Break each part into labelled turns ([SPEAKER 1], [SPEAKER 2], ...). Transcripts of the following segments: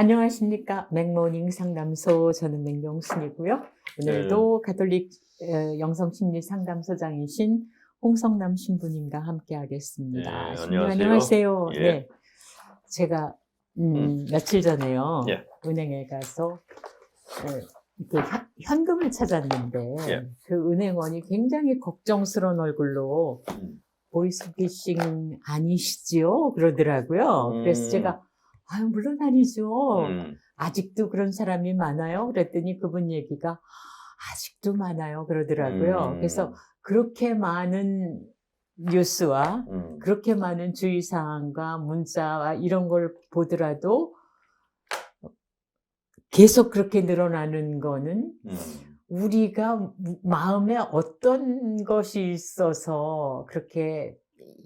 [SPEAKER 1] 안녕하십니까. 맥모닝 상담소 저는 맥명순이고요. 오늘도 가톨릭 어, 영성심리 상담소장이신 홍성남 신부님과 함께 하겠습니다.
[SPEAKER 2] 네,
[SPEAKER 1] 신부님
[SPEAKER 2] 안녕하세요.
[SPEAKER 1] 안녕하세요.
[SPEAKER 2] 예.
[SPEAKER 1] 네. 제가 음,
[SPEAKER 2] 음.
[SPEAKER 1] 며칠 전에요.
[SPEAKER 2] 예.
[SPEAKER 1] 은행에 가서 어, 이렇게 현- 현금을 찾았는데
[SPEAKER 2] 예.
[SPEAKER 1] 그 은행원이 굉장히 걱정스러운 얼굴로
[SPEAKER 2] 음.
[SPEAKER 1] 보이스피싱 아니시지요? 그러더라고요. 그래서
[SPEAKER 2] 음.
[SPEAKER 1] 제가 아유 물론 아니죠.
[SPEAKER 2] 음,
[SPEAKER 1] 아직도 그런 사람이 많아요. 그랬더니 그분 얘기가 아직도 많아요. 그러더라고요.
[SPEAKER 2] 음.
[SPEAKER 1] 그래서 그렇게 많은 뉴스와
[SPEAKER 2] 음,
[SPEAKER 1] 그렇게 많은 주의사항과 문자와 이런 걸 보더라도 계속 그렇게 늘어나는 거는
[SPEAKER 2] 음,
[SPEAKER 1] 우리가 무- 마음에 어떤 것이 있어서 그렇게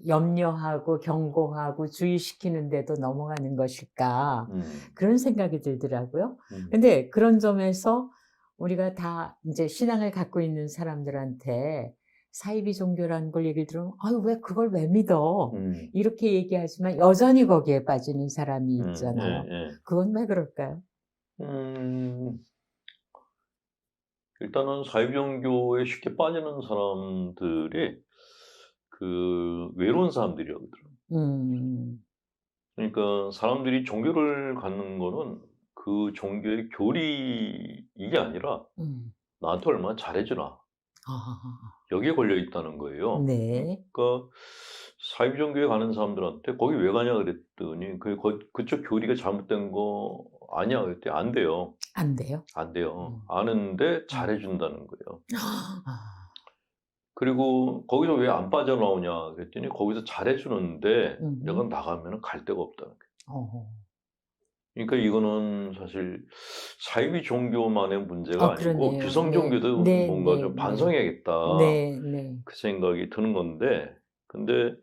[SPEAKER 1] 염려하고 경고하고 주의시키는데도 넘어가는 것일까
[SPEAKER 2] 음,
[SPEAKER 1] 그런 생각이 들더라고요.
[SPEAKER 2] 음.
[SPEAKER 1] 근데 그런 점에서 우리가 다 이제 신앙을 갖고 있는 사람들한테 사이비 종교라는 걸 얘기를 들으면 아유 왜 그걸 왜 믿어
[SPEAKER 2] 음,
[SPEAKER 1] 이렇게 얘기하지만 여전히 거기에 빠지는 사람이
[SPEAKER 2] 음,
[SPEAKER 1] 있잖아요.
[SPEAKER 2] 예, 예.
[SPEAKER 1] 그건 왜 그럴까요?
[SPEAKER 2] 음, 일단은 사회종교에 쉽게 빠지는 사람들이 그 외로운 사람들이거든요.
[SPEAKER 1] 음,
[SPEAKER 2] 그러니까 사람들이 종교를 갖는 거는 그 종교의 교리 이게 아니라
[SPEAKER 1] 음.
[SPEAKER 2] 나한테 얼마나 잘해주나
[SPEAKER 1] 아,
[SPEAKER 2] 여기에 걸려 있다는 거예요.
[SPEAKER 1] 네.
[SPEAKER 2] 그러니까 사이비 종교에 가는 사람들한테 거기 왜 가냐 그랬더니 그 거- 그쪽 교리가 잘못된 거 아니야 그랬더니 안 돼요.
[SPEAKER 1] 안 돼요?
[SPEAKER 2] 안 돼요.
[SPEAKER 1] 음.
[SPEAKER 2] 아는데 잘해준다는 거예요.
[SPEAKER 1] 아,
[SPEAKER 2] 그리고 거기서 왜 안 빠져나오냐 그랬더니 거기서 잘해주는데
[SPEAKER 1] 음흠.
[SPEAKER 2] 내가 나가면 갈 데가 없다는 거예요.
[SPEAKER 1] 어.
[SPEAKER 2] 그러니까 이거는 사실 사이비 종교만의 문제가
[SPEAKER 1] 아, 그러네요.
[SPEAKER 2] 규성
[SPEAKER 1] 네.
[SPEAKER 2] 종교도
[SPEAKER 1] 네,
[SPEAKER 2] 뭔가
[SPEAKER 1] 네,
[SPEAKER 2] 좀
[SPEAKER 1] 네.
[SPEAKER 2] 반성해야겠다.
[SPEAKER 1] 네, 네.
[SPEAKER 2] 그 생각이 드는 건데, 근데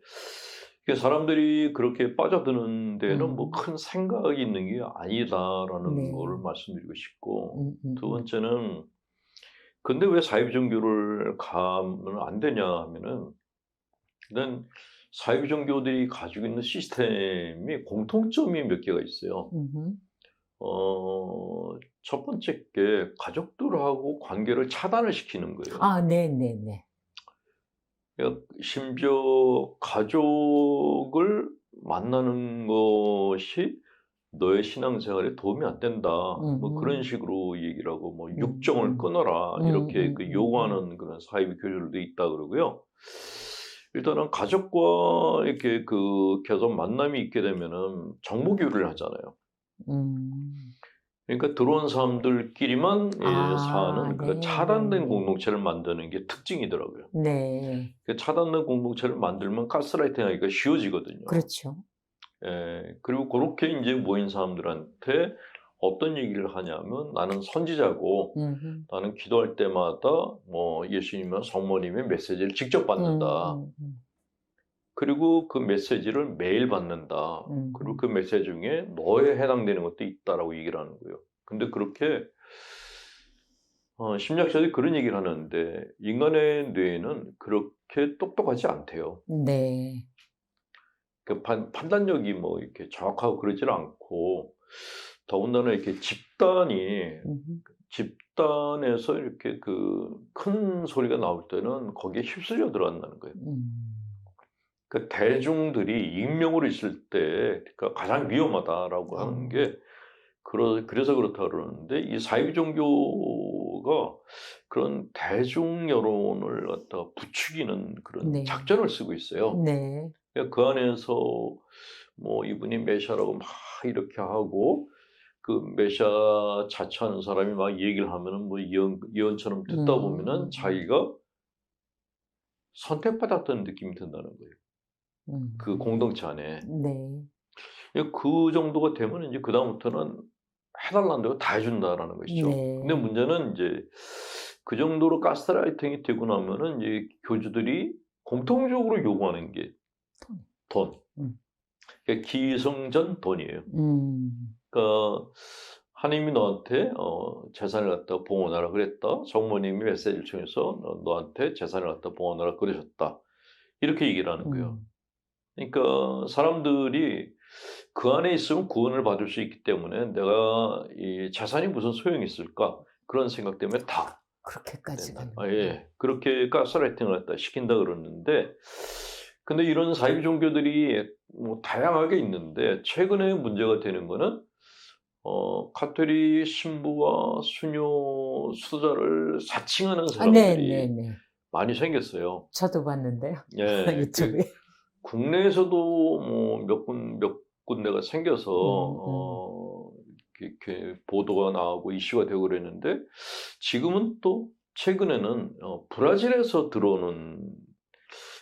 [SPEAKER 2] 사람들이 그렇게 빠져드는 데는
[SPEAKER 1] 음.
[SPEAKER 2] 뭐큰 생각이 있는 게 아니다라는
[SPEAKER 1] 네.
[SPEAKER 2] 거를 말씀드리고 싶고,
[SPEAKER 1] 음, 음,
[SPEAKER 2] 두 번째는, 근데 왜 사이비 종교를 가면 안 되냐 하면은, 일단 사이비 종교들이 가지고 있는 시스템이 공통점이 몇 개가 있어요.
[SPEAKER 1] 음흠.
[SPEAKER 2] 어, 첫 번째 게 가족들하고 관계를 차단을 시키는 거예요.
[SPEAKER 1] 아, 네, 네, 네.
[SPEAKER 2] 심지어 가족을 만나는 것이 너의 신앙생활에 도움이 안 된다. 뭐
[SPEAKER 1] 음.
[SPEAKER 2] 그런 식으로 얘기를 하고 뭐
[SPEAKER 1] 음,
[SPEAKER 2] 육정을
[SPEAKER 1] 음.
[SPEAKER 2] 끊어라
[SPEAKER 1] 음,
[SPEAKER 2] 이렇게
[SPEAKER 1] 음,
[SPEAKER 2] 그
[SPEAKER 1] 음,
[SPEAKER 2] 요구하는 그런 사이비 교류도 있다 그러고요. 일단은 가족과 이렇게 그 계속 만남이 있게 되면은 정보 교류를 하잖아요.
[SPEAKER 1] 음.
[SPEAKER 2] 그러니까 들어온 사람들끼리만 예,
[SPEAKER 1] 아,
[SPEAKER 2] 사는 그런
[SPEAKER 1] 네,
[SPEAKER 2] 차단된. 공동체를 만드는 게 특징이더라고요.
[SPEAKER 1] 네.
[SPEAKER 2] 그 차단된 공동체를 만들면 가스라이팅 하기가 쉬워지거든요.
[SPEAKER 1] 그렇죠.
[SPEAKER 2] 예, 그리고 그렇게 이제 모인 사람들한테 어떤 얘기를 하냐면 나는 선지자고
[SPEAKER 1] 음흠.
[SPEAKER 2] 나는 기도할 때마다 뭐 예수님이나 성모님의 메시지를 직접 받는다.
[SPEAKER 1] 음, 음,
[SPEAKER 2] 그리고 그 메시지를 매일 받는다.
[SPEAKER 1] 음.
[SPEAKER 2] 그리고 그 메시지 중에 너에 해당되는 것도 있다라고 얘기를 하는 거예요. 근데 그렇게 어, 심리학자들이 그런 얘기를 하는데 인간의 뇌는 그렇게 똑똑하지 않대요.
[SPEAKER 1] 음. 네.
[SPEAKER 2] 그 판, 판단력이 뭐 이렇게 정확하고 그러지는 않고 더군다나 이렇게 집단이. 집단에서 이렇게 그 큰 소리가 나올 때는 거기에 휩쓸려 들어간다는 거예요.
[SPEAKER 1] 음.
[SPEAKER 2] 그 대중들이 익명으로 있을 때 그러니까 가장 위험하다라고 하는
[SPEAKER 1] 어.
[SPEAKER 2] 게 그러, 그래서 그렇다 그러는데 이 사이비 종교가 그런 대중 여론을 갖다 부추기는 그런
[SPEAKER 1] 네.
[SPEAKER 2] 작전을 쓰고 있어요.
[SPEAKER 1] 네.
[SPEAKER 2] 그 안에서 뭐 이분이 메시아라고 막 이렇게 하고 그 메시아 자처하는 사람이 막 얘기를 하면은 뭐 예언, 예언처럼 듣다
[SPEAKER 1] 음.
[SPEAKER 2] 보면은 자기가 선택받았다는 느낌이 든다는 거예요.
[SPEAKER 1] 음.
[SPEAKER 2] 그 공동체 안에.
[SPEAKER 1] 네.
[SPEAKER 2] 그 정도가 되면 이제 그 다음부터는 해달라는 대로 다 해준다라는 것이죠.
[SPEAKER 1] 네.
[SPEAKER 2] 근데 문제는 이제 그 정도로 가스라이팅이 되고 나면은 이제 교주들이 공통적으로 요구하는 게
[SPEAKER 1] 돈.
[SPEAKER 2] 돈.
[SPEAKER 1] 음.
[SPEAKER 2] 그러니까 기성전 돈이에요.
[SPEAKER 1] 음.
[SPEAKER 2] 그러니까 하나님이 너한테 어, 재산을 갖다 봉헌하라 그랬다. 성모님이 메시지를 통해서 너- 너한테 재산을 갖다 봉헌하라 그러셨다. 이렇게 얘기를 하는 거예요.
[SPEAKER 1] 음.
[SPEAKER 2] 그러니까 사람들이 그 안에 있으면 구원을 받을 수 있기 때문에 내가 이 자산이 무슨 소용이 있을까 그런 생각 때문에 다
[SPEAKER 1] 그렇게까지
[SPEAKER 2] 아, 예. 그렇게 가스라이팅을 갖다 시킨다 그러는데 근데 이런 사이비 종교들이 뭐 다양하게 있는데 최근에 문제가 되는 거는 어, 카톨릭 신부와 수녀 수도자를 사칭하는
[SPEAKER 1] 아, 네,
[SPEAKER 2] 사람들이
[SPEAKER 1] 네, 네.
[SPEAKER 2] 많이 생겼어요.
[SPEAKER 1] 저도 봤는데요.
[SPEAKER 2] 예. 그
[SPEAKER 1] 유튜브에.
[SPEAKER 2] 국내에서도 뭐 몇 군, 몇 군데가 생겨서,
[SPEAKER 1] 음, 음.
[SPEAKER 2] 어, 이렇게 보도가 나오고 이슈가 되고 그랬는데, 지금은 또 최근에는 어, 브라질에서 들어오는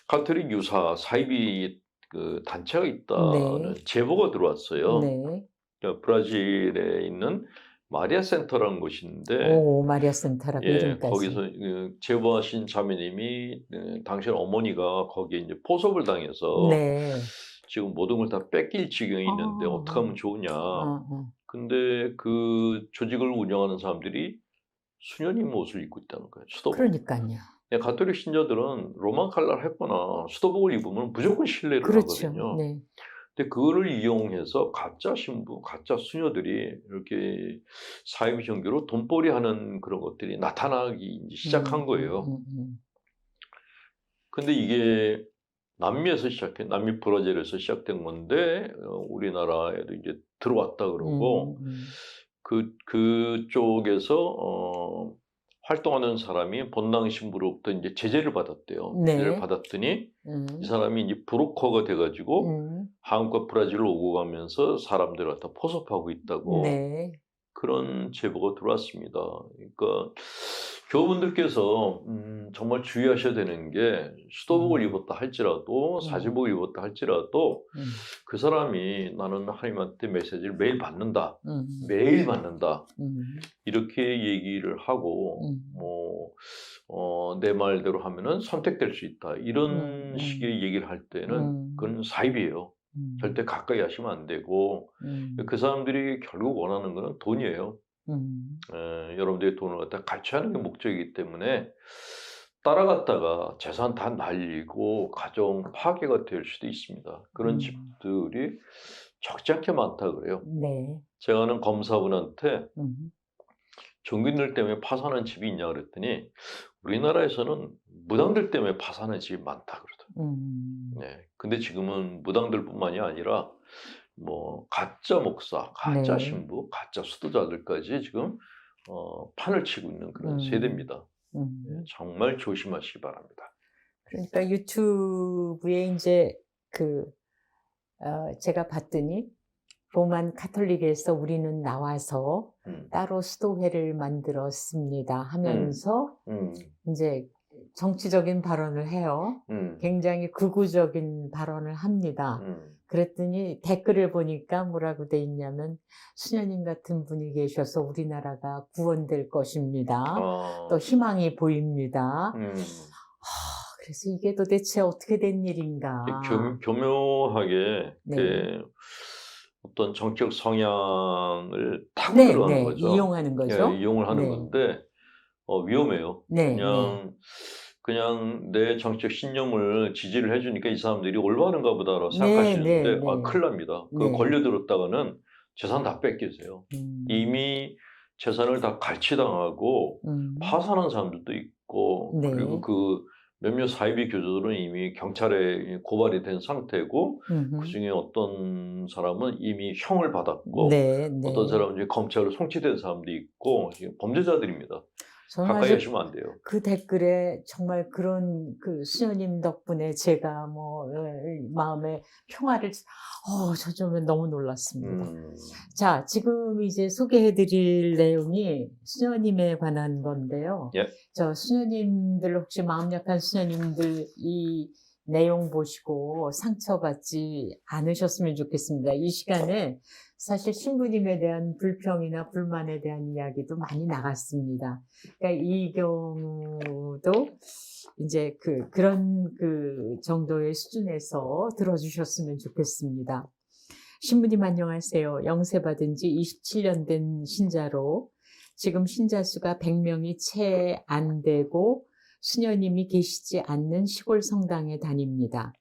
[SPEAKER 2] 카톨릭 유사 사이비 그 단체가 있다는
[SPEAKER 1] 네.
[SPEAKER 2] 제보가 들어왔어요.
[SPEAKER 1] 네.
[SPEAKER 2] 그러니까 브라질에 있는 마리아 센터라는 곳인데,
[SPEAKER 1] 오, 마리아 센터라고
[SPEAKER 2] 예,
[SPEAKER 1] 이름까지.
[SPEAKER 2] 거기서 그 제보하신 자매님이 예, 당신 어머니가 거기에 이제 포섭을 당해서
[SPEAKER 1] 네.
[SPEAKER 2] 지금 모든 걸 다 뺏길 지경에 있는데
[SPEAKER 1] 아.
[SPEAKER 2] 어떻게 하면 좋으냐.
[SPEAKER 1] 어, 어.
[SPEAKER 2] 근데 그 조직을 운영하는 사람들이 수녀님 옷을 입고 있다는 거예요. 수도복.
[SPEAKER 1] 그러니까요.
[SPEAKER 2] 예, 가톨릭 신자들은 로만 칼날 했거나 수도복을 입으면 무조건 신뢰를
[SPEAKER 1] 그렇죠.
[SPEAKER 2] 하거든요.
[SPEAKER 1] 네.
[SPEAKER 2] 근데 그거를 이용해서 가짜 신부, 가짜 수녀들이 이렇게 사이비 종교로 돈벌이 하는 그런 것들이 나타나기 시작한
[SPEAKER 1] 음,
[SPEAKER 2] 거예요.
[SPEAKER 1] 음, 음,
[SPEAKER 2] 근데 이게 남미에서 시작해, 남미 브라질에서 시작된 건데, 어, 우리나라에도 이제 들어왔다 그러고,
[SPEAKER 1] 음, 음.
[SPEAKER 2] 그, 그쪽에서, 어, 활동하는 사람이 본당 신부로부터 이제 제재를 받았대요.
[SPEAKER 1] 네.
[SPEAKER 2] 제재를 받았더니,
[SPEAKER 1] 음,
[SPEAKER 2] 이 사람이 이제 브로커가 돼가지고,
[SPEAKER 1] 음.
[SPEAKER 2] 한국과 브라질로 오고 가면서 사람들을 갖다 포섭하고 있다고
[SPEAKER 1] 네.
[SPEAKER 2] 그런 제보가 들어왔습니다. 그러니까 교우분들께서 음, 정말 주의하셔야 되는 게 수도복을
[SPEAKER 1] 음.
[SPEAKER 2] 입었다 할지라도 사제복을 입었다 할지라도
[SPEAKER 1] 음,
[SPEAKER 2] 그 사람이 나는 하나님한테 메시지를 매일 받는다.
[SPEAKER 1] 음,
[SPEAKER 2] 매일 받는다.
[SPEAKER 1] 음,
[SPEAKER 2] 이렇게 얘기를 하고
[SPEAKER 1] 음.
[SPEAKER 2] 뭐, 어, 내 말대로 하면은 선택될 수 있다. 이런
[SPEAKER 1] 음, 음.
[SPEAKER 2] 식의 얘기를 할 때는
[SPEAKER 1] 음,
[SPEAKER 2] 그건 사입이에요.
[SPEAKER 1] 음,
[SPEAKER 2] 절대 가까이 하시면 안 되고
[SPEAKER 1] 음,
[SPEAKER 2] 그 사람들이 결국 원하는 거는 돈이에요.
[SPEAKER 1] 음,
[SPEAKER 2] 에, 여러분들의 돈을 갖다 갈취하는 게 목적이기 때문에 따라갔다가 재산 다 날리고 가정 파괴가 될 수도 있습니다. 그런
[SPEAKER 1] 음.
[SPEAKER 2] 집들이 적지 않게 많다 그래요.
[SPEAKER 1] 네.
[SPEAKER 2] 제가 아는 검사분한테
[SPEAKER 1] 음,
[SPEAKER 2] 종교인들 때문에 파산한 집이 있냐 그랬더니 우리나라에서는 무당들 때문에 파산한 집이 많다 그러더라고요.
[SPEAKER 1] 음,
[SPEAKER 2] 네. 근데 지금은 무당들뿐만이 아니라 뭐 가짜 목사, 가짜
[SPEAKER 1] 네.
[SPEAKER 2] 신부, 가짜 수도자들까지 지금 어, 판을 치고 있는 그런
[SPEAKER 1] 음.
[SPEAKER 2] 세대입니다.
[SPEAKER 1] 음.
[SPEAKER 2] 네, 정말 조심하시기 바랍니다.
[SPEAKER 1] 그러니까 유튜브에 이제 그 어, 제가 봤더니 로만 카톨릭에서 우리는 나와서
[SPEAKER 2] 음,
[SPEAKER 1] 따로 수도회를 만들었습니다 하면서
[SPEAKER 2] 음,
[SPEAKER 1] 이제 정치적인 발언을 해요.
[SPEAKER 2] 음,
[SPEAKER 1] 굉장히 극우적인 발언을 합니다.
[SPEAKER 2] 음.
[SPEAKER 1] 그랬더니 댓글을 보니까 뭐라고 돼 있냐면 수녀님 같은 분이 계셔서 우리나라가 구원될 것입니다.
[SPEAKER 2] 어,
[SPEAKER 1] 또 희망이 보입니다.
[SPEAKER 2] 음,
[SPEAKER 1] 하, 그래서 이게 도대체 어떻게 된 일인가?
[SPEAKER 2] 교, 교묘하게
[SPEAKER 1] 네.
[SPEAKER 2] 그 어떤 정적 성향을 타고
[SPEAKER 1] 네,
[SPEAKER 2] 들어가는
[SPEAKER 1] 네,
[SPEAKER 2] 거죠.
[SPEAKER 1] 이용하는 거죠.
[SPEAKER 2] 예, 이용을 하는
[SPEAKER 1] 네.
[SPEAKER 2] 건데 어, 위험해요.
[SPEAKER 1] 네,
[SPEAKER 2] 그냥 그냥 내 정치적 신념을 지지를 해주니까 이 사람들이 올바른가 보다라고
[SPEAKER 1] 네,
[SPEAKER 2] 생각하시는데
[SPEAKER 1] 네,
[SPEAKER 2] 아,
[SPEAKER 1] 네.
[SPEAKER 2] 큰일 납니다. 그
[SPEAKER 1] 네.
[SPEAKER 2] 걸려들었다가는 재산 다 뺏기세요.
[SPEAKER 1] 음,
[SPEAKER 2] 이미 재산을 다 갈취당하고
[SPEAKER 1] 음,
[SPEAKER 2] 파산한 사람들도 있고
[SPEAKER 1] 네.
[SPEAKER 2] 그리고 그 몇몇 사이비 교주들은 이미 경찰에 고발이 된 상태고
[SPEAKER 1] 음흠.
[SPEAKER 2] 그 중에 어떤 사람은 이미 형을 받았고
[SPEAKER 1] 네, 네.
[SPEAKER 2] 어떤 사람은 이제 검찰로 송치된 사람도 있고 범죄자들입니다.
[SPEAKER 1] 저는
[SPEAKER 2] 가까이 하시면 안 돼요.
[SPEAKER 1] 그 댓글에 정말 그런 그 수녀님 덕분에 제가 뭐 어, 마음에 평화를 어, 저 좀 너무 놀랐습니다.
[SPEAKER 2] 음,
[SPEAKER 1] 자, 지금 이제 소개해드릴 내용이 수녀님에 관한 건데요.
[SPEAKER 2] 예.
[SPEAKER 1] 저 수녀님들 혹시 마음 약한 수녀님들 이 내용 보시고 상처받지 않으셨으면 좋겠습니다. 이 시간에 사실 신부님에 대한 불평이나 불만에 대한 이야기도 많이 나갔습니다. 그러니까 이 경우도 이제 그 그런 그 정도의 수준에서 들어주셨으면 좋겠습니다. 신부님 안녕하세요. 영세 받은 지 27년 된 신자로 지금 신자 수가 100명이 채 안 되고 수녀님이 계시지 않는 시골 성당에 다닙니다.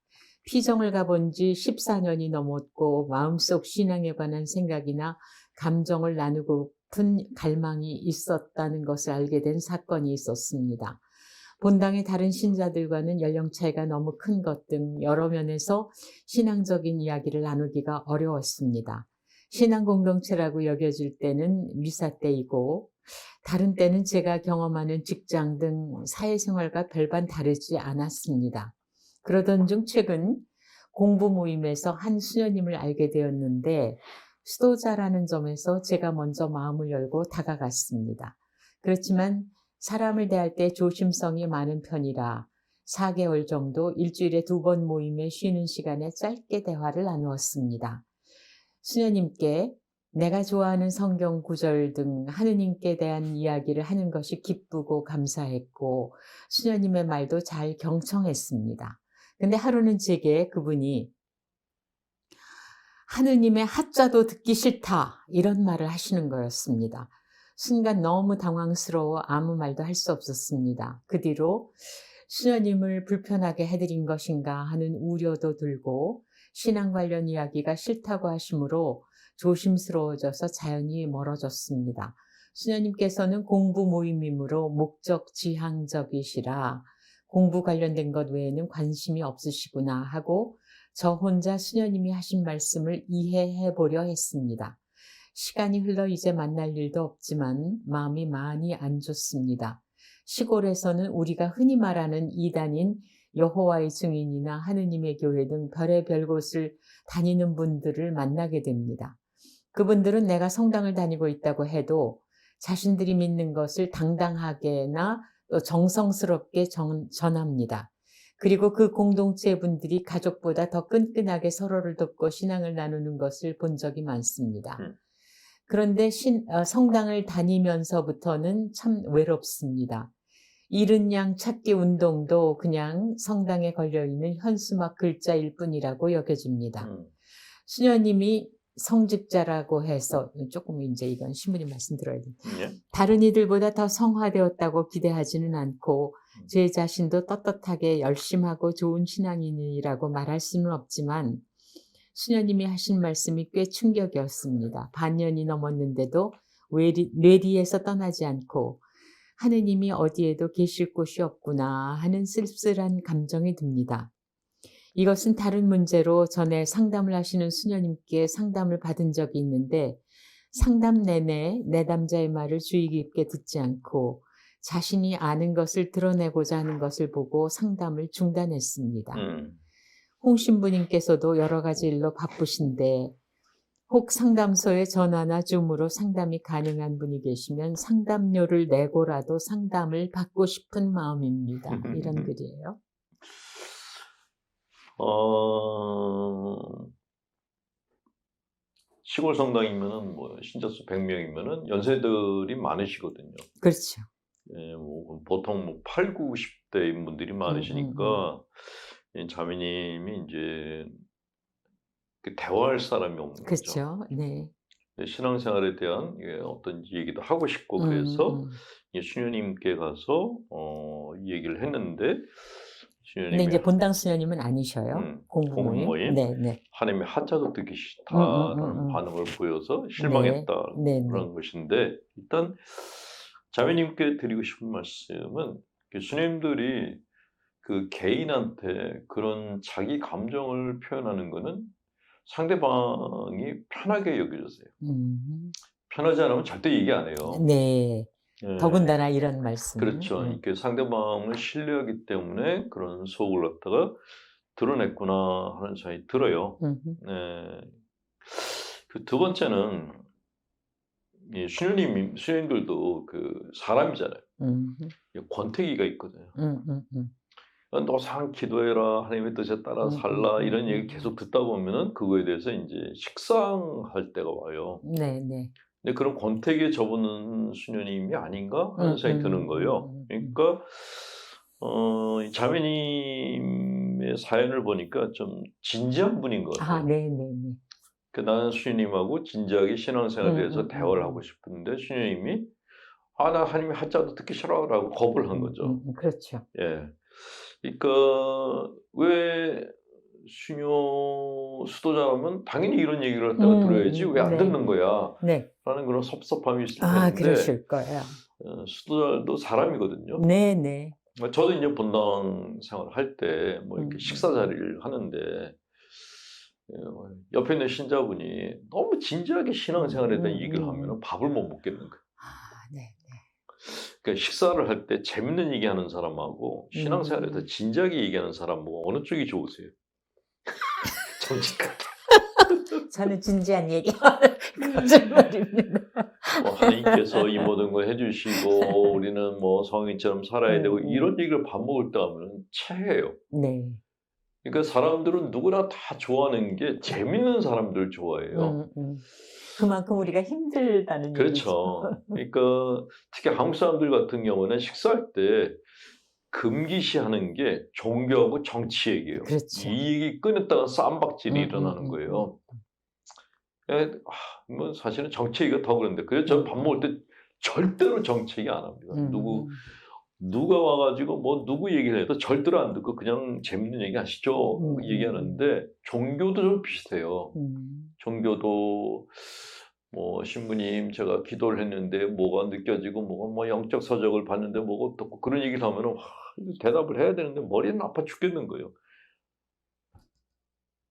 [SPEAKER 1] 피정을 가본 지 14년이 넘었고 마음속 신앙에 관한 생각이나 감정을 나누고픈 갈망이 있었다는 것을 알게 된 사건이 있었습니다. 본당의 다른 신자들과는 연령 차이가 너무 큰 것 등 여러 면에서 신앙적인 이야기를 나누기가 어려웠습니다. 신앙 공동체라고 여겨질 때는 미사 때이고 다른 때는 제가 경험하는 직장 등 사회생활과 별반 다르지 않았습니다. 그러던 중 최근 공부 모임에서 한 수녀님을 알게 되었는데 수도자라는 점에서 제가 먼저 마음을 열고 다가갔습니다. 그렇지만 사람을 대할 때 조심성이 많은 편이라 4개월 정도 일주일에 두 번 모임에 쉬는 시간에 짧게 대화를 나누었습니다. 수녀님께 내가 좋아하는 성경 구절 등 하느님께 대한 이야기를 하는 것이 기쁘고 감사했고 수녀님의 말도 잘 경청했습니다. 근데 하루는 제게 그분이 하느님의 하자도 듣기 싫다 이런 말을 하시는 거였습니다. 순간 너무 당황스러워 아무 말도 할 수 없었습니다. 그 뒤로 수녀님을 불편하게 해드린 것인가 하는 우려도 들고 신앙 관련 이야기가 싫다고 하시므로 조심스러워져서 자연히 멀어졌습니다. 수녀님께서는 공부 모임이므로 목적 지향적이시라 공부 관련된 것 외에는 관심이 없으시구나 하고 저 혼자 수녀님이 하신 말씀을 이해해 보려 했습니다. 시간이 흘러 이제 만날 일도 없지만 마음이 많이 안 좋습니다. 시골에서는 우리가 흔히 말하는 이단인 여호와의 증인이나 하느님의 교회 등 별의별 곳을 다니는 분들을 만나게 됩니다. 그분들은 내가 성당을 다니고 있다고 해도 자신들이 믿는 것을 당당하게나 또 정성스럽게 전, 전합니다. 그리고 그 공동체 분들이 가족보다 더 끈끈하게 서로를 돕고 신앙을 나누는 것을 본 적이 많습니다.
[SPEAKER 2] 음.
[SPEAKER 1] 그런데 신, 어, 성당을 다니면서부터는 참 외롭습니다. 이른 양 찾기 운동도 그냥 성당에 걸려있는 현수막 글자일 뿐이라고 여겨집니다.
[SPEAKER 2] 음.
[SPEAKER 1] 수녀님이 성직자라고 해서 조금 이제 이건 신부님 말씀 들어야 돼.
[SPEAKER 2] 예?
[SPEAKER 1] 다른 이들보다 더 성화되었다고 기대하지는 않고 제 자신도 떳떳하게 열심하고 좋은 신앙인이라고 말할 수는 없지만 수녀님이 하신 말씀이 꽤 충격이었습니다. 반년이 넘었는데도 뇌리, 뇌리에서 떠나지 않고 하느님이 어디에도 계실 곳이 없구나 하는 쓸쓸한 감정이 듭니다. 이것은 다른 문제로 전에 상담을 하시는 수녀님께 상담을 받은 적이 있는데 상담 내내 내담자의 말을 주의 깊게 듣지 않고 자신이 아는 것을 드러내고자 하는 것을 보고 상담을 중단했습니다.
[SPEAKER 2] 음.
[SPEAKER 1] 홍 신부님께서도 여러 가지 일로 바쁘신데 혹 상담소에 전화나 줌으로 상담이 가능한 분이 계시면 상담료를 내고라도 상담을 받고 싶은 마음입니다. 이런 글이에요.
[SPEAKER 2] 어, 시골 성당이면은 뭐 신자수 100명이면은 연세들이 많으시거든요.
[SPEAKER 1] 그렇죠.
[SPEAKER 2] 예, 뭐 보통 뭐 8, 9, 10대인 분들이 많으시니까 이 자매님이 이제 그 대화할 사람이 없는 거죠.
[SPEAKER 1] 그렇죠. 네.
[SPEAKER 2] 네, 신앙생활에 대한 예, 어떤 얘기도 하고 싶고
[SPEAKER 1] 음,
[SPEAKER 2] 그래서
[SPEAKER 1] 음.
[SPEAKER 2] 이 수녀님께 가서 어, 이 얘기를 했는데
[SPEAKER 1] 근데 이제 본당 수녀님은 아니셔요.
[SPEAKER 2] 음,
[SPEAKER 1] 공부 모임.
[SPEAKER 2] 공부모임?
[SPEAKER 1] 네, 네.
[SPEAKER 2] 하나님의 한자도 듣기 싫다라는
[SPEAKER 1] 음, 음, 음, 음.
[SPEAKER 2] 반응을 보여서 실망했다
[SPEAKER 1] 네, 네.
[SPEAKER 2] 그런 것인데 일단 자매님께 드리고 싶은 말씀은 그 수님들이 그 개인한테 그런 자기 감정을 표현하는 거는 상대방이 편하게 여겨주세요.
[SPEAKER 1] 음.
[SPEAKER 2] 편하지 않으면 절대 얘기 안 해요.
[SPEAKER 1] 네.
[SPEAKER 2] 예.
[SPEAKER 1] 더군다나 이런 말씀.
[SPEAKER 2] 그렇죠.
[SPEAKER 1] 음.
[SPEAKER 2] 상대방을 신뢰하기 때문에 그런 속을 갖다가 드러냈구나 하는 생각이 들어요.
[SPEAKER 1] 음.
[SPEAKER 2] 네. 그두 번째는 이 수녀님, 수녀님들도 그 사람이잖아요.
[SPEAKER 1] 음.
[SPEAKER 2] 권태기가 있거든요.
[SPEAKER 1] 음. 음. 음.
[SPEAKER 2] 노상 기도해라 하나님의 뜻에 따라
[SPEAKER 1] 음,
[SPEAKER 2] 살라
[SPEAKER 1] 음,
[SPEAKER 2] 이런
[SPEAKER 1] 음,
[SPEAKER 2] 얘기
[SPEAKER 1] 음.
[SPEAKER 2] 계속 듣다 보면은 그거에 대해서 이제 식상할 때가 와요.
[SPEAKER 1] 네, 네.
[SPEAKER 2] 근데 그런 권태기에 접어든 수녀님이 아닌가 하는
[SPEAKER 1] 음,
[SPEAKER 2] 생각이
[SPEAKER 1] 음,
[SPEAKER 2] 드는 거예요.
[SPEAKER 1] 음, 음,
[SPEAKER 2] 그러니까 어, 이 자매님의 사연을 보니까 좀 진지한 분인 것 같아요.
[SPEAKER 1] 아, 네, 네, 네.
[SPEAKER 2] 그 나는 수녀님하고 진지하게 신앙생활에
[SPEAKER 1] 음,
[SPEAKER 2] 대해서
[SPEAKER 1] 음,
[SPEAKER 2] 대화를
[SPEAKER 1] 음.
[SPEAKER 2] 하고 싶은데 수녀님이 아, 나 하나님의 한자도 듣기 싫어라고 거부를 한 거죠.
[SPEAKER 1] 그렇죠.
[SPEAKER 2] 예. 그러니까 왜 수녀 수도자라면 당연히 이런 얘기를 갖다가
[SPEAKER 1] 음,
[SPEAKER 2] 들어야지 왜 안
[SPEAKER 1] 네.
[SPEAKER 2] 듣는 거야?
[SPEAKER 1] 네.
[SPEAKER 2] 라는 그런 섭섭함이 있을
[SPEAKER 1] 아,
[SPEAKER 2] 텐데
[SPEAKER 1] 그러실 거예요.
[SPEAKER 2] 어, 수도자도 사람이거든요.
[SPEAKER 1] 네, 네.
[SPEAKER 2] 저도 이제 본당 생활을 할때 뭐 이렇게
[SPEAKER 1] 음.
[SPEAKER 2] 식사 자리를 하는데 어, 옆에 있는 신자분이 너무 진지하게 신앙생활에 대한
[SPEAKER 1] 음,
[SPEAKER 2] 얘기를
[SPEAKER 1] 음.
[SPEAKER 2] 하면 밥을 못 먹겠는 거예요.
[SPEAKER 1] 아, 네, 네.
[SPEAKER 2] 그러니까 식사를 할 때 재밌는 얘기하는 사람하고 신앙생활에
[SPEAKER 1] 음.
[SPEAKER 2] 진지하게 얘기하는 사람하고 어느 쪽이 좋으세요? 정직하게.
[SPEAKER 1] 저는 진지한 얘기 거짓말입니다.
[SPEAKER 2] 뭐 하나님께서 이 모든 걸 해주시고 우리는 뭐 성인처럼 살아야 되고
[SPEAKER 1] 음, 음.
[SPEAKER 2] 이런 얘기를 밥 먹을 때 하면 체해요.
[SPEAKER 1] 네.
[SPEAKER 2] 그러니까 사람들은 누구나 다 좋아하는 게 재밌는 사람들 좋아해요.
[SPEAKER 1] 음, 음. 그만큼 우리가 힘들다는 얘기죠.
[SPEAKER 2] 그렇죠. 그러니까 특히 한국 사람들 같은 경우는 식사할 때 금기시하는 게 종교하고 정치 얘기예요.
[SPEAKER 1] 그렇죠.
[SPEAKER 2] 이 얘기 꺼냈다가 쌈박질이
[SPEAKER 1] 음,
[SPEAKER 2] 일어나는
[SPEAKER 1] 음, 음,
[SPEAKER 2] 거예요. 예, 아, 뭐 사실은 정치 얘기가 더 그런데 그래서 저는 밥 먹을 때 절대로 정치 얘기 안 합니다.
[SPEAKER 1] 음,
[SPEAKER 2] 누구 누가 와가지고 뭐 누구 얘기를 해도 절대로 안 듣고 그냥 재밌는 얘기 하시죠
[SPEAKER 1] 음,
[SPEAKER 2] 얘기하는데 종교도 좀 비슷해요.
[SPEAKER 1] 음,
[SPEAKER 2] 종교도 뭐 신부님 제가 기도를 했는데 뭐가 느껴지고 뭐가 뭐 영적 서적을 봤는데 뭐가 어떻고 그런 얘기를 하면은 이거 대답을 해야 되는데 머리는 아파 죽겠는 거예요.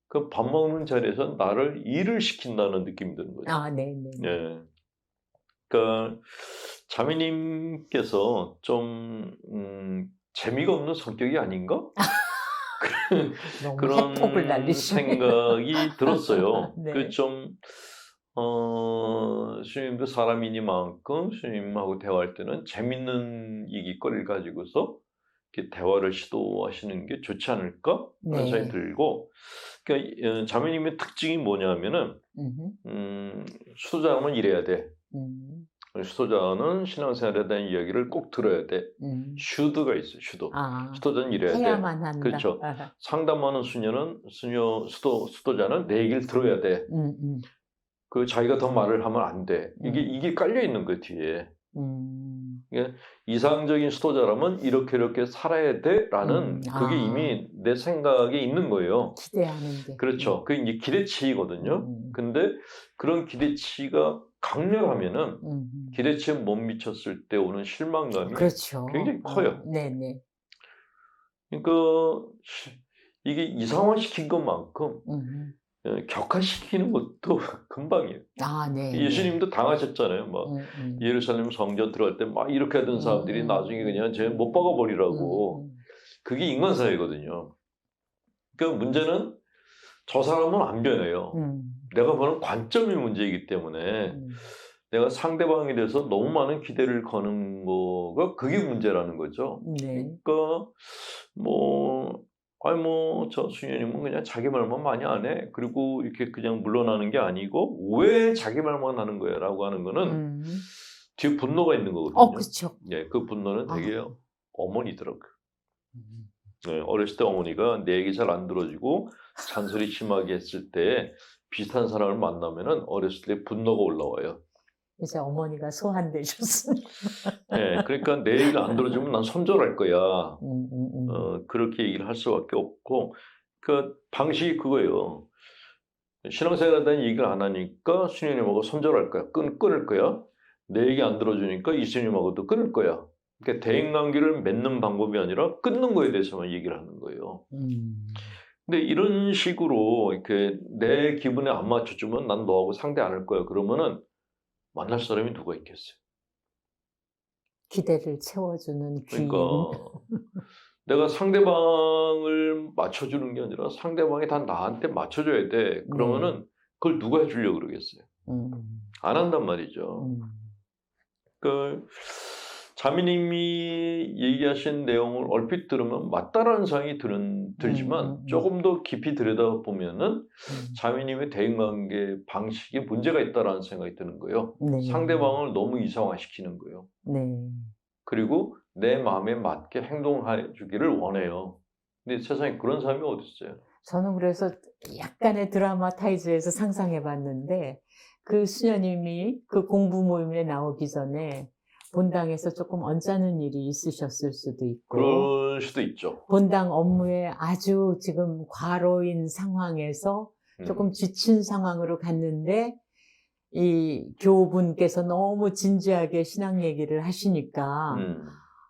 [SPEAKER 2] 그 밥 먹는 자리에서 나를 일을 시킨다는 느낌이 드는 거죠.
[SPEAKER 1] 아, 네, 네.
[SPEAKER 2] 예. 그러니까 자매님께서 좀 음, 재미가 없는 성격이 아닌가? 그런. 생각이 들었어요.
[SPEAKER 1] 네.
[SPEAKER 2] 그 좀, 어, 스님도 사람이니만큼 스님하고 대화할 때는 재밌는 얘기거리를 가지고서 대화를 시도하시는 게 좋지 않을까? 그런
[SPEAKER 1] 네.
[SPEAKER 2] 생각이 들고, 그러니까 어, 자매님의 특징이 뭐냐면은,
[SPEAKER 1] 음,
[SPEAKER 2] 수도자는 이래야 돼.
[SPEAKER 1] 음,
[SPEAKER 2] 수도자는 신앙생활에 대한 이야기를 꼭 들어야 돼.
[SPEAKER 1] 음.
[SPEAKER 2] 슈드가 있어요, 슈도.
[SPEAKER 1] 아,
[SPEAKER 2] 수도자는 이래야 돼.
[SPEAKER 1] 한다.
[SPEAKER 2] 그렇죠. 상담하는 수녀는 수녀 수도 수도자는 내 얘기를 들어야 돼.
[SPEAKER 1] 음, 음,
[SPEAKER 2] 그 자기가 더 말을 하면 안 돼. 이게
[SPEAKER 1] 음.
[SPEAKER 2] 이게 깔려 있는 거예요 뒤에.
[SPEAKER 1] 음,
[SPEAKER 2] 이상적인 수도자라면 이렇게 이렇게 살아야 돼라는
[SPEAKER 1] 음,
[SPEAKER 2] 그게
[SPEAKER 1] 아.
[SPEAKER 2] 이미 내 생각에 있는 거예요.
[SPEAKER 1] 기대하는 게.
[SPEAKER 2] 그렇죠. 그게 이제 기대치거든요.
[SPEAKER 1] 음,
[SPEAKER 2] 근데 그런 기대치가 강렬하면은
[SPEAKER 1] 음,
[SPEAKER 2] 기대치에 못 미쳤을 때 오는 실망감이
[SPEAKER 1] 그렇죠.
[SPEAKER 2] 굉장히 커요.
[SPEAKER 1] 네, 네.
[SPEAKER 2] 그러니까 시- 이게 이상화시킨 것만큼
[SPEAKER 1] 음,
[SPEAKER 2] 어, 격화시키는 것도 금방이에요.
[SPEAKER 1] 아, 네.
[SPEAKER 2] 예수님도 당하셨잖아요. 막
[SPEAKER 1] 네. 음, 음.
[SPEAKER 2] 예루살렘 성전 들어갈 때 막 이렇게 하던 사람들이
[SPEAKER 1] 음,
[SPEAKER 2] 나중에
[SPEAKER 1] 음,
[SPEAKER 2] 그냥
[SPEAKER 1] 음,
[SPEAKER 2] 쟤못 박아버리라고.
[SPEAKER 1] 음,
[SPEAKER 2] 그게 인간 사회거든요. 그 문제는 저 사람은 안 변해요.
[SPEAKER 1] 음,
[SPEAKER 2] 내가 보는 관점이 문제이기 때문에
[SPEAKER 1] 음,
[SPEAKER 2] 내가 상대방에 대해서 너무 많은 기대를 거는 거가 그게 문제라는 거죠.
[SPEAKER 1] 네.
[SPEAKER 2] 그러니까 뭐 아니 뭐 저 수녀님은 그냥 자기 말만 많이 안 해. 그리고 이렇게 그냥 물러나는 게 아니고 왜 자기 말만 하는 거야라고 하는 거는
[SPEAKER 1] 음.
[SPEAKER 2] 뒤에 분노가 있는 거거든요.
[SPEAKER 1] 어, 그렇죠.
[SPEAKER 2] 예, 그 분노는 되게
[SPEAKER 1] 아.
[SPEAKER 2] 어머니더라고요.
[SPEAKER 1] 음,
[SPEAKER 2] 예, 어렸을 때 어머니가 내 얘기 잘 안 들어주고 잔소리 심하게 했을 때 비슷한 사람을 만나면은 어렸을 때 분노가 올라와요.
[SPEAKER 1] 이제 어머니가 소환되셨습니다.
[SPEAKER 2] 예, 그러니까 내 얘기를 안 들어주면 난 손절할 거야.
[SPEAKER 1] 음, 음, 음.
[SPEAKER 2] 어, 그렇게 얘기를 할 수밖에 없고, 그 방식이 그거예요. 신앙생활에 대한 얘기를 안 하니까 수녀님하고 손절할 거야. 끊, 끊을 거야. 내 얘기 안 들어주니까 이수님하고도 끊을 거야. 그러니까 대인관계를 맺는 방법이 아니라 끊는 거에 대해서만 얘기를 하는 거예요.
[SPEAKER 1] 음.
[SPEAKER 2] 근데 이런 식으로 이렇게 내 기분에 안 맞춰주면 난 너하고 상대 안 할 거야. 그러면은 만날 사람이 누가 있겠어요?
[SPEAKER 1] 기대를 채워주는 귀인.
[SPEAKER 2] 그러니까 내가 상대방을 맞춰주는 게 아니라 상대방이 다 나한테 맞춰줘야 돼. 그러면은 그걸 누가 해주려고 그러겠어요?
[SPEAKER 1] 음,
[SPEAKER 2] 안 한단 말이죠.
[SPEAKER 1] 음,
[SPEAKER 2] 그 자매님이 얘기하신 내용을 얼핏 들으면 맞다라는 생각이 드는, 들지만
[SPEAKER 1] 음, 음, 음.
[SPEAKER 2] 조금 더 깊이 들여다보면은
[SPEAKER 1] 음.
[SPEAKER 2] 자매님의 대인관계 방식에 문제가 있다라는 생각이 드는 거예요.
[SPEAKER 1] 네.
[SPEAKER 2] 상대방을 너무 이상화시키는 거예요.
[SPEAKER 1] 네.
[SPEAKER 2] 그리고 내 마음에 맞게 행동해 주기를 원해요. 근데 세상에 그런 사람이 어디 있어요?
[SPEAKER 1] 저는 그래서 약간의 드라마타이즈에서 상상해 봤는데 그 수녀님이 그 공부 모임에 나오기 전에 본당에서 조금 언짢은 일이 있으셨을 수도 있고
[SPEAKER 2] 그럴 수도 있죠.
[SPEAKER 1] 본당 업무에 아주 지금 과로인 상황에서
[SPEAKER 2] 음.
[SPEAKER 1] 조금 지친 상황으로 갔는데 이 교우분께서 너무 진지하게 신앙 얘기를 하시니까
[SPEAKER 2] 음.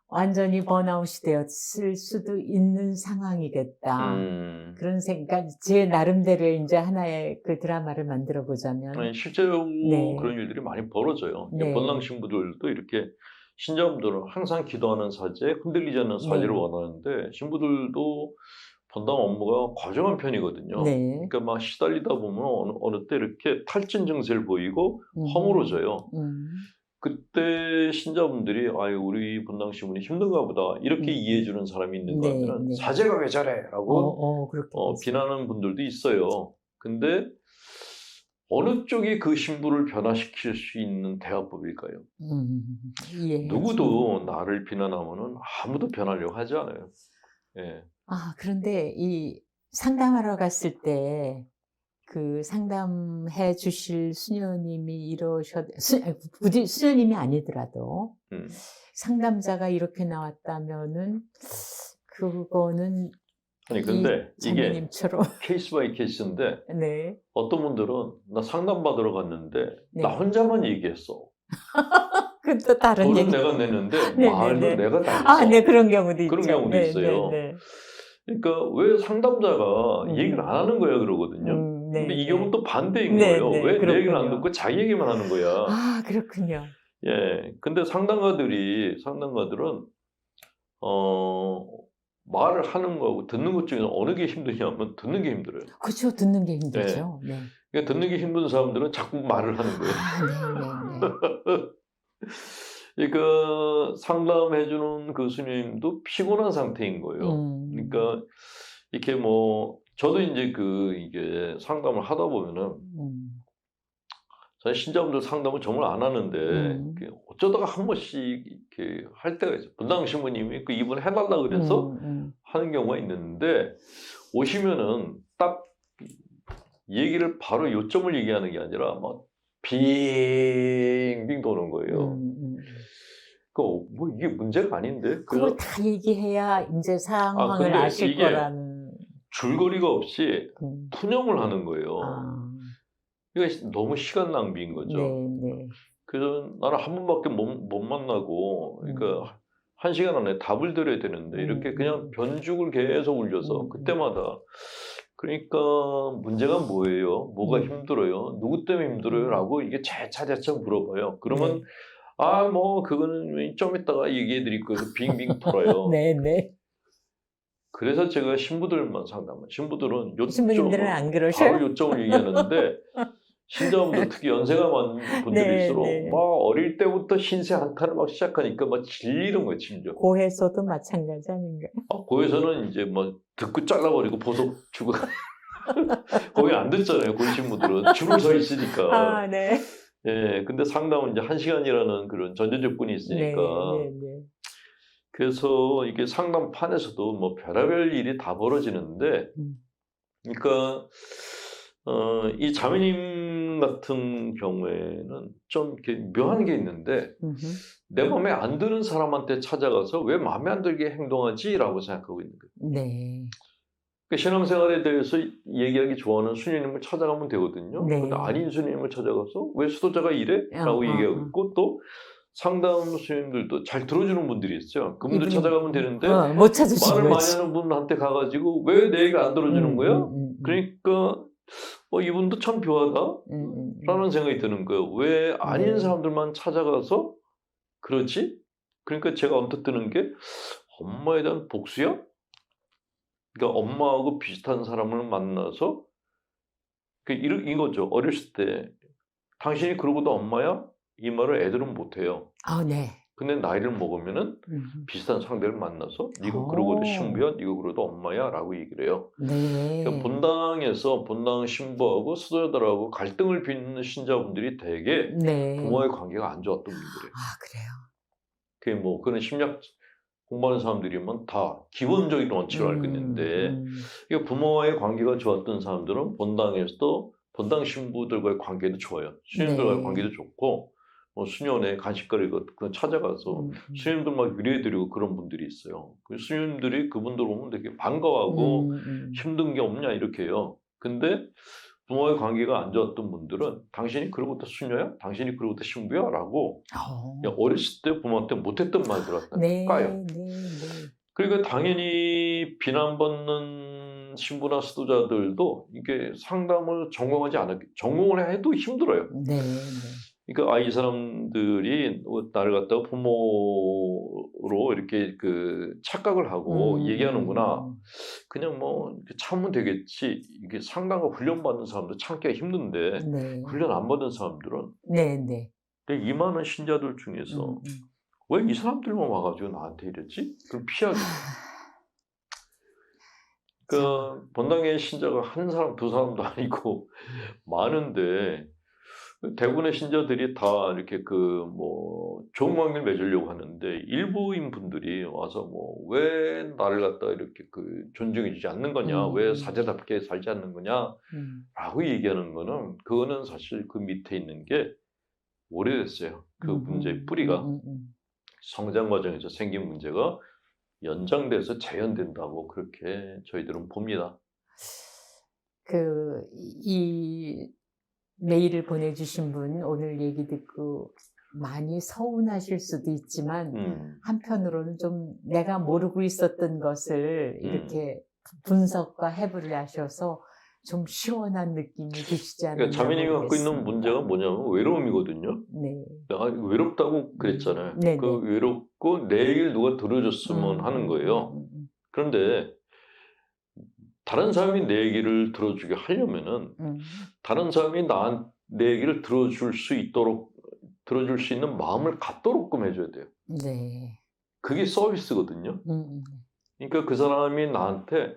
[SPEAKER 1] 완전히 번아웃이 되었을 수도 있는 상황이겠다.
[SPEAKER 2] 음.
[SPEAKER 1] 그런 생각, 제 나름대로 이제 하나의 그 드라마를 만들어 보자면.
[SPEAKER 2] 아니, 실제로
[SPEAKER 1] 네.
[SPEAKER 2] 그런 일들이 많이 벌어져요.
[SPEAKER 1] 네.
[SPEAKER 2] 본당 신부들도 이렇게 신자분들은 항상 기도하는 사제, 흔들리지 않는 사제를
[SPEAKER 1] 네.
[SPEAKER 2] 원하는데 신부들도 본당 업무가 과정한 편이거든요.
[SPEAKER 1] 네.
[SPEAKER 2] 그러니까 막 시달리다 보면 어느, 어느 때 이렇게 탈진 증세를 보이고
[SPEAKER 1] 음.
[SPEAKER 2] 허물어져요.
[SPEAKER 1] 음.
[SPEAKER 2] 그때 신자분들이 아유 우리 본당 신부는 힘든가 보다 이렇게
[SPEAKER 1] 음.
[SPEAKER 2] 이해해 주는 사람이 있는가
[SPEAKER 1] 네,
[SPEAKER 2] 하면
[SPEAKER 1] 네.
[SPEAKER 2] 사제가 왜
[SPEAKER 1] 어,
[SPEAKER 2] 저래라고
[SPEAKER 1] 어.
[SPEAKER 2] 어,
[SPEAKER 1] 됐어요.
[SPEAKER 2] 비난하는 분들도 있어요. 근데 어느 쪽이 그 신부를 변화시킬 수 있는 대화법일까요?
[SPEAKER 1] 음, 예.
[SPEAKER 2] 누구도 나를 비난하면은 아무도 변하려고 하지 않아요. 예.
[SPEAKER 1] 아, 그런데 이 상담하러 갔을 때 그 상담해 주실 수녀님이 이러셨, 수, 굳이 수녀님이 아니더라도
[SPEAKER 2] 음.
[SPEAKER 1] 상담자가 이렇게 나왔다면은 그거는
[SPEAKER 2] 아니 근데
[SPEAKER 1] 이
[SPEAKER 2] 이게 케이스 바이 케이스인데
[SPEAKER 1] 네.
[SPEAKER 2] 어떤 분들은 나 상담 받으러 갔는데
[SPEAKER 1] 네.
[SPEAKER 2] 나 혼자만 얘기했어.
[SPEAKER 1] 그또 다른
[SPEAKER 2] 돈은
[SPEAKER 1] 얘기.
[SPEAKER 2] 내가 냈는데
[SPEAKER 1] 네,
[SPEAKER 2] 말도
[SPEAKER 1] 네, 네.
[SPEAKER 2] 내가 다 했어.
[SPEAKER 1] 아, 네, 그런 경우도
[SPEAKER 2] 그런
[SPEAKER 1] 있죠.
[SPEAKER 2] 경우도
[SPEAKER 1] 네,
[SPEAKER 2] 있어요.
[SPEAKER 1] 네, 네.
[SPEAKER 2] 그러니까 왜 상담자가
[SPEAKER 1] 음.
[SPEAKER 2] 얘기를 안 하는 거야 그러거든요.
[SPEAKER 1] 음, 네,
[SPEAKER 2] 근데 이
[SPEAKER 1] 네.
[SPEAKER 2] 경우는 또 반대인
[SPEAKER 1] 네,
[SPEAKER 2] 거예요.
[SPEAKER 1] 네,
[SPEAKER 2] 왜 내 얘기를 안. 듣고 자기 얘기만 하는 거야.
[SPEAKER 1] 아, 그렇군요.
[SPEAKER 2] 예. 근데 상담가들이, 상담가들은, 어, 말을 하는 거하고 듣는 것 중에서 어느 게 힘드냐면 듣는 게 힘들어요.
[SPEAKER 1] 그렇죠. 듣는 게 힘들죠. 네.
[SPEAKER 2] 그러니까 듣는 게 힘든 사람들은 자꾸 말을 하는 거예요.
[SPEAKER 1] 아, 네, 네, 네.
[SPEAKER 2] 그러니까 상담해주는 그 스님도 피곤한 상태인 거예요.
[SPEAKER 1] 음.
[SPEAKER 2] 그러니까 이렇게 뭐, 저도 이제 그, 이게 상담을 하다 보면은,
[SPEAKER 1] 음.
[SPEAKER 2] 저는 신자분들 상담을 정말 안 하는데
[SPEAKER 1] 음.
[SPEAKER 2] 어쩌다가 한 번씩 이렇게 할 때가 있어요. 분당 신부님이 그 이분 해달라 그래서
[SPEAKER 1] 음, 음.
[SPEAKER 2] 하는 경우가 있는데 오시면은 딱 얘기를 바로 요점을 얘기하는 게 아니라 막 빙빙 도는 거예요.
[SPEAKER 1] 음, 음.
[SPEAKER 2] 그뭐 이게 문제가 아닌데
[SPEAKER 1] 그걸 다 얘기해야 이제 상황을
[SPEAKER 2] 근데
[SPEAKER 1] 아실
[SPEAKER 2] 이게
[SPEAKER 1] 거라는.
[SPEAKER 2] 줄거리가 없이
[SPEAKER 1] 음.
[SPEAKER 2] 푸념을 하는 거예요.
[SPEAKER 1] 아,
[SPEAKER 2] 이게 너무 시간 낭비인 거죠.
[SPEAKER 1] 네, 네.
[SPEAKER 2] 그래서 나는 한 번밖에 못, 못 만나고, 그러니까 한 시간 안에 답을 드려야 되는데, 이렇게
[SPEAKER 1] 음.
[SPEAKER 2] 그냥 변죽을 계속 울려서,
[SPEAKER 1] 음.
[SPEAKER 2] 그때마다. 그러니까 문제가 뭐예요? 뭐가
[SPEAKER 1] 음.
[SPEAKER 2] 힘들어요? 누구 때문에 힘들어요? 라고 이게 차차차차 물어봐요. 그러면,
[SPEAKER 1] 네.
[SPEAKER 2] 아, 뭐, 그거는 좀 이따가 얘기해 드릴 거예요. 빙빙 돌아요.
[SPEAKER 1] 네, 네.
[SPEAKER 2] 그래서 제가 신부들만 상담을, 신부들은 요점을,
[SPEAKER 1] 신부님들은 안 그러셔요?
[SPEAKER 2] 바로 요점을 얘기하는데, 신자분들 특히 연세가 많은 분들일수록
[SPEAKER 1] 네, 네.
[SPEAKER 2] 막 어릴 때부터 신세 한탄을 막 시작하니까 막 질리는 거예요, 심지어.
[SPEAKER 1] 고해서도 마찬가지 아닌가요?
[SPEAKER 2] 아, 고에서는 이제 막 듣고 잘라버리고 보석 주고 거기 안 듣잖아요, 고위 신부들은 줄을 서 있으니까.
[SPEAKER 1] 아, 네.
[SPEAKER 2] 예, 근데 상담은 이제 한 시간이라는 그런 전제 조건이
[SPEAKER 1] 네,
[SPEAKER 2] 있으니까.
[SPEAKER 1] 네, 네.
[SPEAKER 2] 그래서 이게 상담판에서도 뭐 별의별 일이 다 벌어지는데,
[SPEAKER 1] 음.
[SPEAKER 2] 그러니까 어, 이 자매님 같은 경우에는 좀 이렇게 묘한 게 있는데. 내 마음에 안 드는 사람한테 찾아가서 왜 마음에 안 들게 행동하지라고 생각하고 있는 거예요.
[SPEAKER 1] 네.
[SPEAKER 2] 그 신앙생활에 대해서 얘기하기 좋아하는 수녀님을 찾아가면 되거든요.
[SPEAKER 1] 네.
[SPEAKER 2] 근데 아닌 수녀님을 찾아가서 왜 수도자가 이래? 라고
[SPEAKER 1] 어, 어,
[SPEAKER 2] 얘기하고
[SPEAKER 1] 어.
[SPEAKER 2] 있고 또 상담 수녀님들도 잘 들어주는 분들이 있어요. 그분들
[SPEAKER 1] 이분이-
[SPEAKER 2] 찾아가면 되는데
[SPEAKER 1] 어, 못 찾으신
[SPEAKER 2] 말을 많이. 하는 분한테 가가지고 왜 내 얘기 안 들어주는
[SPEAKER 1] 음,
[SPEAKER 2] 거야?
[SPEAKER 1] 음, 음, 음.
[SPEAKER 2] 그러니까 어, 이분도 참 묘하다.
[SPEAKER 1] 음, 음, 음.
[SPEAKER 2] 라는 생각이 드는 거예요. 왜 아닌
[SPEAKER 1] 네.
[SPEAKER 2] 사람들만 찾아가서 그러지? 그러니까 제가 언뜻 드는 게 엄마에 대한 복수야? 그러니까 엄마하고 비슷한 사람을 만나서 그 이런 이거죠. 어렸을 때 당신이 그러고도 엄마야? 이 말을 애들은 못해요.
[SPEAKER 1] 아, 네.
[SPEAKER 2] 근데 나이를 먹으면은
[SPEAKER 1] 음.
[SPEAKER 2] 비슷한 상대를 만나서 네가
[SPEAKER 1] 오.
[SPEAKER 2] 그러고도 신부야, 네가 그러도 엄마야 라고 얘기를 해요.
[SPEAKER 1] 네.
[SPEAKER 2] 그러니까 본당에서 본당 신부하고 수도자들하고 갈등을 빚는 신자분들이 대개
[SPEAKER 1] 네.
[SPEAKER 2] 부모의 관계가 안 좋았던 분들이에요.
[SPEAKER 1] 아, 그래요.
[SPEAKER 2] 그게 뭐 그런 심리학 공부하는 사람들이면 다 기본적인 원칙을 알고 있는데
[SPEAKER 1] 음,
[SPEAKER 2] 이게 부모와의 관계가 좋았던 사람들은 본당에서도 본당 신부들과의 관계도 좋아요. 수녀들과의
[SPEAKER 1] 네.
[SPEAKER 2] 관계도 좋고 뭐 수녀네 간식거리 그 찾아가서
[SPEAKER 1] 음, 음.
[SPEAKER 2] 스님들 막 위로해드리고 그런 분들이 있어요. 그 스님들이 그분들 보면 되게 반가워하고
[SPEAKER 1] 음, 음.
[SPEAKER 2] 힘든 게 없냐 이렇게 해요. 근데 부모의 관계가 안 좋았던 분들은 당신이 그러고부터 수녀야? 당신이 그러고부터 신부야? 라고
[SPEAKER 1] 어.
[SPEAKER 2] 그냥 어렸을 때 부모한테 못했던 말들 갖다
[SPEAKER 1] 네,
[SPEAKER 2] 까요.
[SPEAKER 1] 네, 네.
[SPEAKER 2] 그러니까 당연히 비난받는 신부나 수도자들도 이게 상담을 전공하지 않았, 전공을 해도 힘들어요.
[SPEAKER 1] 네, 네.
[SPEAKER 2] 그러니까 아, 이 사람들이 뭐 나를 갖다가 부모로 이렇게 그 착각을 하고
[SPEAKER 1] 음,
[SPEAKER 2] 얘기하는구나.
[SPEAKER 1] 음.
[SPEAKER 2] 그냥 뭐 참으면 되겠지. 이게 상담과 훈련 받는 사람도 참기가 힘든데
[SPEAKER 1] 네,
[SPEAKER 2] 훈련 안 받은 사람들은
[SPEAKER 1] 네, 네.
[SPEAKER 2] 이 많은 신자들 중에서
[SPEAKER 1] 음, 음.
[SPEAKER 2] 왜이 사람들만 와가지고 나한테 이랬지? 그럼 피하지. 그 본당의 신자가 한 사람 두 사람도 아니고 많은데 대부분의 신자들이 다 이렇게 그뭐 관계를 맺으려고 하는데 일부인 분들이 와서 뭐 왜 나를 갖다 이렇게 그 존중해주지 않는 거냐,
[SPEAKER 1] 음.
[SPEAKER 2] 왜 사제답게 살지 않는 거냐라고
[SPEAKER 1] 음.
[SPEAKER 2] 얘기하는 거는 그거는 사실 그 밑에 있는 게 오래됐어요. 그
[SPEAKER 1] 음,
[SPEAKER 2] 문제의
[SPEAKER 1] 음,
[SPEAKER 2] 뿌리가
[SPEAKER 1] 음, 음.
[SPEAKER 2] 성장 과정에서 생긴 문제가 연장돼서 재현된다고 그렇게 저희들은 봅니다.
[SPEAKER 1] 그, 이 메일을 보내주신 분 오늘 얘기 듣고 많이 서운하실 수도 있지만
[SPEAKER 2] 음,
[SPEAKER 1] 한편으로는 좀 내가 모르고 있었던 것을
[SPEAKER 2] 음.
[SPEAKER 1] 이렇게 분석과 해부를 하셔서 좀 시원한 느낌이 드시지 않나요?
[SPEAKER 2] 그러니까 자매님이 갖고 있는 문제가 뭐냐면 외로움이거든요.
[SPEAKER 1] 네.
[SPEAKER 2] 내가 외롭다고 그랬잖아요.
[SPEAKER 1] 네네.
[SPEAKER 2] 그 외롭고 내 얘기를 누가 들어줬으면
[SPEAKER 1] 음,
[SPEAKER 2] 하는 거예요.
[SPEAKER 1] 음, 음,
[SPEAKER 2] 그런데 다른 사람이 내 얘기를 들어주게 하려면은
[SPEAKER 1] 음.
[SPEAKER 2] 다른 사람이 나, 내 얘기를 들어줄 수 있도록 들어줄 수 있는 마음을 갖도록끔 해줘야 돼요.
[SPEAKER 1] 네.
[SPEAKER 2] 그게 서비스거든요.
[SPEAKER 1] 음, 음.
[SPEAKER 2] 그러니까 그 사람이 나한테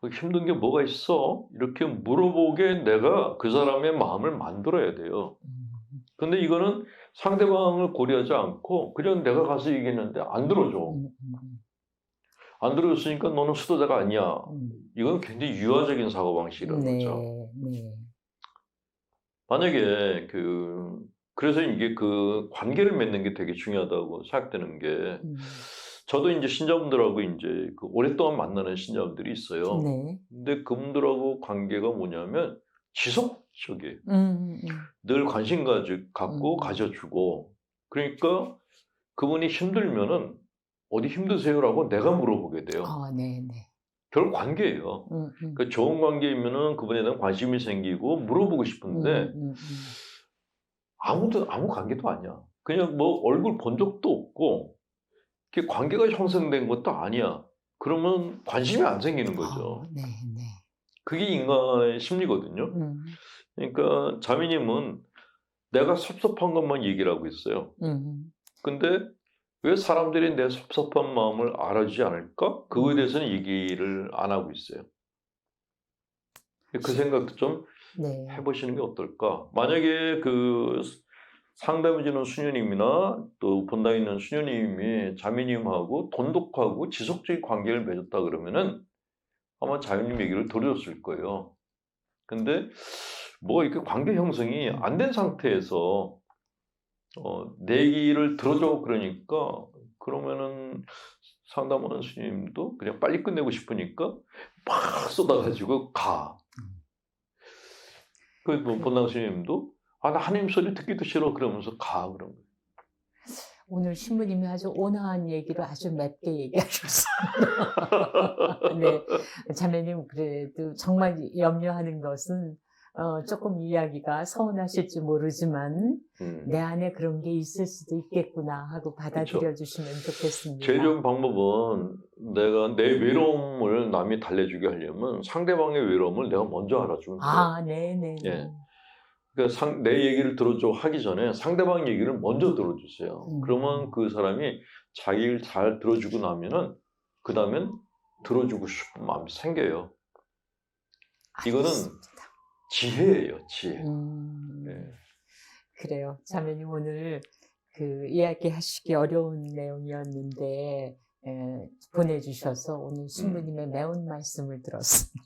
[SPEAKER 2] 어, 힘든 게 뭐가 있어? 이렇게 물어보게 내가 그 사람의 마음을 만들어야 돼요.
[SPEAKER 1] 음.
[SPEAKER 2] 근데 이거는 상대방을 고려하지 않고 그냥 내가 가서 얘기했는데 안 들어줘. 안 들어줬으니까 너는 수도자가 아니야.
[SPEAKER 1] 음.
[SPEAKER 2] 이건 굉장히 유아적인 사고 방식이라는
[SPEAKER 1] 네,
[SPEAKER 2] 거죠.
[SPEAKER 1] 네.
[SPEAKER 2] 만약에 그 그래서 이게 그 관계를 맺는 게 되게 중요하다고 생각되는 게
[SPEAKER 1] 음.
[SPEAKER 2] 저도 이제 신자분들하고 이제 그 오랫동안 만나는 신자분들이 있어요.
[SPEAKER 1] 네.
[SPEAKER 2] 근데 그분들하고 관계가 뭐냐면 지속적이에요.
[SPEAKER 1] 음, 음, 음.
[SPEAKER 2] 늘 관심 가지, 갖고
[SPEAKER 1] 음.
[SPEAKER 2] 가져주고. 그러니까 그분이 힘들면은 어디 힘드세요라고 내가 물어보게 돼요.
[SPEAKER 1] 아, 네, 네.
[SPEAKER 2] 결국 관계예요.
[SPEAKER 1] 음, 음.
[SPEAKER 2] 그 좋은 관계이면은 그분에 대한 관심이 생기고 물어보고 싶은데
[SPEAKER 1] 음, 음, 음.
[SPEAKER 2] 아무도 아무 관계도 아니야. 그냥 뭐 얼굴 본 적도 없고 이렇게 관계가 형성된 것도 아니야. 그러면 관심이 안 생기는 거죠.
[SPEAKER 1] 아, 네, 네.
[SPEAKER 2] 그게 인간의 심리거든요.
[SPEAKER 1] 음,
[SPEAKER 2] 그러니까 자매님은 내가 섭섭한 것만 얘기를 하고 있어요.
[SPEAKER 1] 음,
[SPEAKER 2] 근데 왜 사람들이 내 섭섭한 마음을 알아주지 않을까? 그거에 대해서는 얘기를 안 하고 있어요. 그 생각도 좀
[SPEAKER 1] 네.
[SPEAKER 2] 해보시는 게 어떨까? 만약에 그 상담해주는 수녀님이나 또 본당에 있는 수녀님이 자매님하고 돈독하고 지속적인 관계를 맺었다 그러면은 아마 자매님 얘기를 들어줬을 거예요. 근데 뭐 이렇게 관계 형성이 안 된 상태에서 어, 내 얘기를 들어줘 그러니까 그러면은 상담하는 수님도 그냥 빨리 끝내고 싶으니까 막 쏟아가지고 가. 그 뭐, 본당 스님도 아 나 하나님 소리 듣기도 싫어 그러면서 가 그런 거예요.
[SPEAKER 1] 오늘 신부님이 아주 온화한 얘기를 아주 맵게 얘기하셨어요. 네. 자매님, 그래도 정말 염려하는 것은, 어, 조금 이야기가 서운하실지 모르지만,
[SPEAKER 2] 음.
[SPEAKER 1] 내 안에 그런 게 있을 수도 있겠구나 하고 받아들여 주시면 좋겠습니다.
[SPEAKER 2] 제일 좋은 방법은 내가 내 외로움을 남이 달래주게 하려면 상대방의 외로움을 내가 먼저 알아주면 돼요.
[SPEAKER 1] 아, 네네.
[SPEAKER 2] 예. 그러니까 상, 내 얘기를 들어줘 하기 전에 상대방 얘기를 먼저 들어주세요.
[SPEAKER 1] 음.
[SPEAKER 2] 그러면 그 사람이 자기를 잘 들어주고 나면은 그 다음엔 들어주고 싶은 마음이 생겨요. 이거는 지혜예요, 지혜.
[SPEAKER 1] 음,
[SPEAKER 2] 네.
[SPEAKER 1] 그래요. 자매님 오늘 그 이야기하시기 어려운 내용이었는데 에, 보내주셔서 오늘 신부님의 매운 말씀을 들었습니다.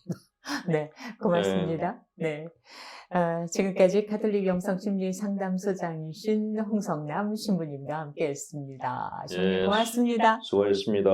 [SPEAKER 1] 네, 고맙습니다. 네. 아, 지금까지 카톨릭 영성 심리 상담소장이신 홍성남 신부님과 함께 했습니다. 신부님
[SPEAKER 2] 예.
[SPEAKER 1] 고맙습니다.
[SPEAKER 2] 수고하셨습니다.